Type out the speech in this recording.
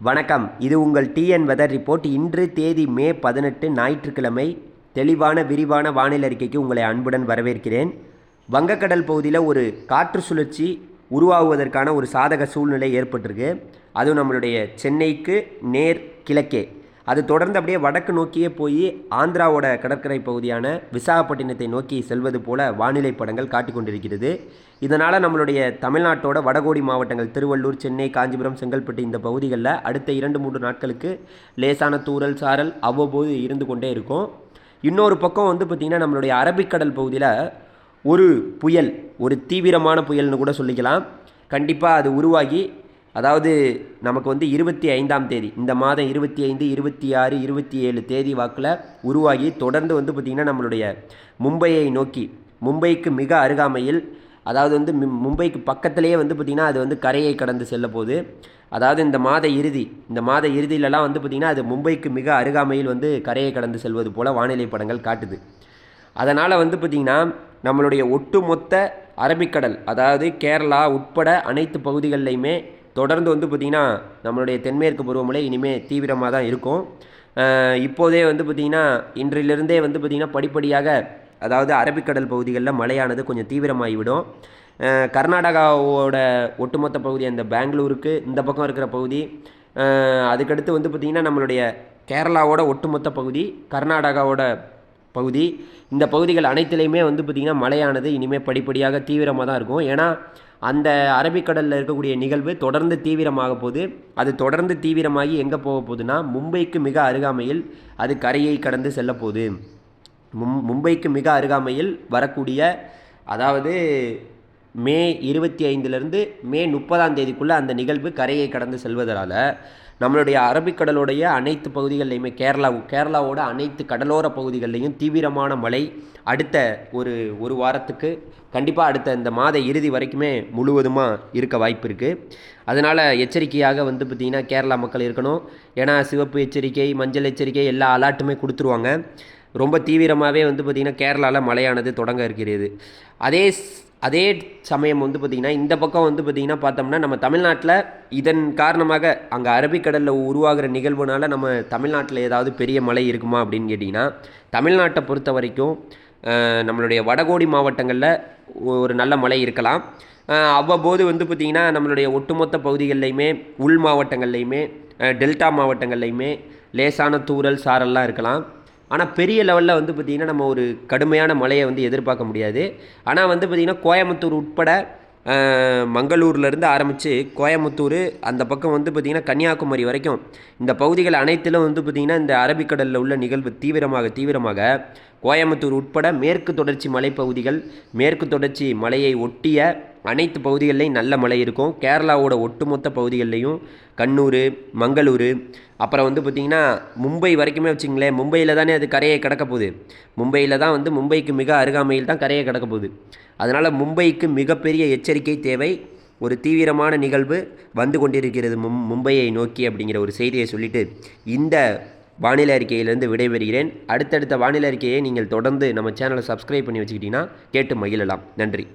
வணக்கம். இது உங்கள் டிஎன் வெதர் ரிப்போர்ட் இன்று தேதி மே பதினெட்டு ஞாயிற்றுக்கிழமை. தெளிவான விரிவான வானிலை அறிக்கைக்கு உங்களை அன்புடன் வரவேற்கிறேன். வங்கக்கடல் பகுதியில் ஒரு காற்று சுழற்சி உருவாகுவதற்கான ஒரு சாதக சூழ்நிலை ஏற்பட்டிருக்கு. அதுவும் நம்மளுடைய சென்னைக்கு நேர் கிழக்கே. அது தொடர்ந்து அப்படியே வடக்கு நோக்கியே போய் ஆந்திராவோட கடற்கரை பகுதியான விசாகப்பட்டினத்தை நோக்கி செல்வது போல வானிலை படங்கள் காட்டிக் கொண்டிருக்கிறது. இதனால் நம்மளுடைய தமிழ்நாட்டோட வடகோடி மாவட்டங்கள் திருவள்ளூர் சென்னை காஞ்சிபுரம் செங்கல்பட்டு இந்த பகுதிகளில் அடுத்த இரண்டு மூன்று நாட்களுக்கு லேசான தூறல் சாரல் அவ்வப்போது இருந்து கொண்டே இருக்கும். இன்னொரு பக்கம் வந்து பார்த்திங்கன்னா நம்மளுடைய அரபிக்கடல் பகுதியில் ஒரு புயல் ஒரு தீவிரமான புயல்னு கூட சொல்லிக்கலாம். கண்டிப்பாக அது உருவாகி அதாவது நமக்கு வந்து இருபத்தி ஐந்தாம் தேதி இந்த மாதம் இருபத்தி ஐந்து இருபத்தி ஆறு இருபத்தி ஏழு தேதி வாக்கில் உருவாகி தொடர்ந்து வந்து பார்த்திங்கன்னா நம்மளுடைய மும்பையை நோக்கி மும்பைக்கு மிக அருகாமையில் அதாவது வந்து மும்பைக்கு பக்கத்திலேயே வந்து பார்த்திங்கன்னா அது வந்து கரையை கடந்து செல்ல போது அதாவது இந்த மாத இறுதி இந்த மாத இறுதியிலலாம் வந்து பார்த்திங்கன்னா அது மும்பைக்கு மிக அருகாமையில் வந்து கரையை கடந்து செல்வது போல் வானிலை படங்கள் காட்டுது. அதனால் வந்து பார்த்திங்கன்னா நம்மளுடைய ஒட்டுமொத்த அரபிக்கடல் அதாவது கேரளா உட்பட அனைத்து பகுதிகளிலையுமே தொடர்ந்து வந்து பார்த்திங்கன்னா நம்மளுடைய தென்மேற்கு பருவமழை இனிமேல் தீவிரமாக தான் இருக்கும். இப்போதே வந்து பார்த்திங்கன்னா இன்றிலிருந்தே வந்து பார்த்திங்கன்னா படிப்படியாக அதாவது அரபிக்கடல் பகுதிகளில் மழையானது கொஞ்சம் தீவிரமாகிவிடும். கர்நாடகாவோட ஒட்டுமொத்த பகுதி அந்த பெங்களூருக்கு இந்த பக்கம் இருக்கிற பகுதி அதுக்கடுத்து வந்து பார்த்திங்கன்னா நம்மளுடைய கேரளாவோட ஒட்டுமொத்த பகுதி கர்நாடகாவோட பகுதி. இந்த பகுதிகள் அனைத்திலையுமே வந்து பார்த்திங்கன்னா மழையானது. இனிமேல் படிப்படியாக தீவிரமாக தான் இருக்கும். ஏன்னா அந்த அரபிக்கடலில் இருக்கக்கூடிய நிகழ்வு தொடர்ந்து தீவிரமாக போகுது. அது தொடர்ந்து தீவிரமாகி எங்கே போக போகுதுன்னா மும்பைக்கு மிக அருகாமையில் அது கரையை கடந்து செல்ல போகுது. மும் மும்பைக்கு மிக அருகாமையில் வரக்கூடிய அதாவது மே இருபத்தி ஐந்துலேருந்து மே முப்பதாம் தேதிக்குள்ளே அந்த நிகழ்வு கரையை கடந்து செல்வதனால் நம்மளுடைய அரபிக்கடலுடைய அனைத்து பகுதிகளிலையுமே கேரளா கேரளாவோட அனைத்து கடலோர பகுதிகளிலையும் தீவிரமான மழை அடுத்த ஒரு ஒரு வாரத்துக்கு கண்டிப்பாக அடுத்த இந்த மாத இறுதி வரைக்குமே முழுவதுமாக இருக்க வாய்ப்பு இருக்குது அதனால் எச்சரிக்கையாக வந்து பார்த்திங்கன்னா கேரளா மக்கள் இருக்கணும். ஏன்னா சிவப்பு எச்சரிக்கை மஞ்சள் எச்சரிக்கை எல்லா அலாட்டுமே கொடுத்துருவாங்க. ரொம்ப தீவிரமாகவே வந்து பார்த்திங்கன்னா கேரளாவில் மழையானது தொடங்க இருக்கிறது. அதே ஸ்- அதே சமயம் வந்து பார்த்திங்கன்னா இந்த பக்கம் வந்து பார்த்திங்கன்னா பார்த்தோம்னா நம்ம தமிழ்நாட்டில் இதன் காரணமாக அங்கே அரபிக்கடலில் உருவாகிற நிகழ்வுனால நம்ம தமிழ்நாட்டில் ஏதாவது பெரிய மழை இருக்குமா அப்படின்னு கேட்டிங்கன்னா தமிழ்நாட்டை பொறுத்த வரைக்கும் நம்மளுடைய வடகோடி மாவட்டங்களில் ஒரு நல்ல மழை இருக்கலாம். அவ்வப்போது வந்து பார்த்திங்கன்னா நம்மளுடைய ஒட்டுமொத்த பகுதிகள்லையுமே உள் மாவட்டங்கள்லையுமே டெல்டா மாவட்டங்கள்லையுமே லேசான தூரல் சாரல்லாம் இருக்கலாம். ஆனால் பெரிய லெவலில் வந்து பார்த்திங்கன்னா நம்ம ஒரு கடுமையான மழையை வந்து எதிர்பார்க்க முடியாது. ஆனால் வந்து பார்த்திங்கன்னா கோயம்புத்தூர் உட்பட மங்களூர்லேருந்து ஆரம்பித்து கோயம்புத்தூர் அந்த பக்கம் வந்து பார்த்திங்கன்னா கன்னியாகுமரி வரைக்கும். இந்த பகுதிகள் அனைத்திலும் வந்து பார்த்திங்கன்னா இந்த அரபிக்கடலில் உள்ள நிகழ்வு தீவிரமாக தீவிரமாக. கோயம்புத்தூர் உட்பட மேற்கு தொடர்ச்சி மலைப்பகுதிகள் மேற்கு தொடர்ச்சி மலையை ஒட்டிய அனைத்து பகுதிகள்லையும் நல்ல மழை இருக்கும். கேரளாவோட ஒட்டுமொத்த பகுதிகள்லையும் கண்ணூர் மங்களூர் அப்புறம் வந்து பார்த்திங்கன்னா மும்பை வரைக்குமே வச்சுங்களேன் மும்பையில் தானே அது கரையை கிடக்க போகுது. மும்பையில் தான் வந்து மும்பைக்கு மிக அருகாமையில் தான் கரையை கிடக்க போகுது. அதனால் மும்பைக்கு மிகப்பெரிய எச்சரிக்கை தேவை. ஒரு தீவிரமான நிகழ்வு வந்து கொண்டிருக்கிறது மும் மும்பையை நோக்கி அப்படிங்கிற ஒரு செய்தியை சொல்லிட்டு இந்த வானிலை அறிக்கையிலேருந்து விடைபெறுகிறேன். அடுத்தடுத்த வானிலை அறிக்கையை நீங்கள் தொடர்ந்து நம்ம சேனலை சப்ஸ்கிரைப் பண்ணி வச்சுக்கிட்டிங்கன்னா கேட்டு மகிழலாம். நன்றி.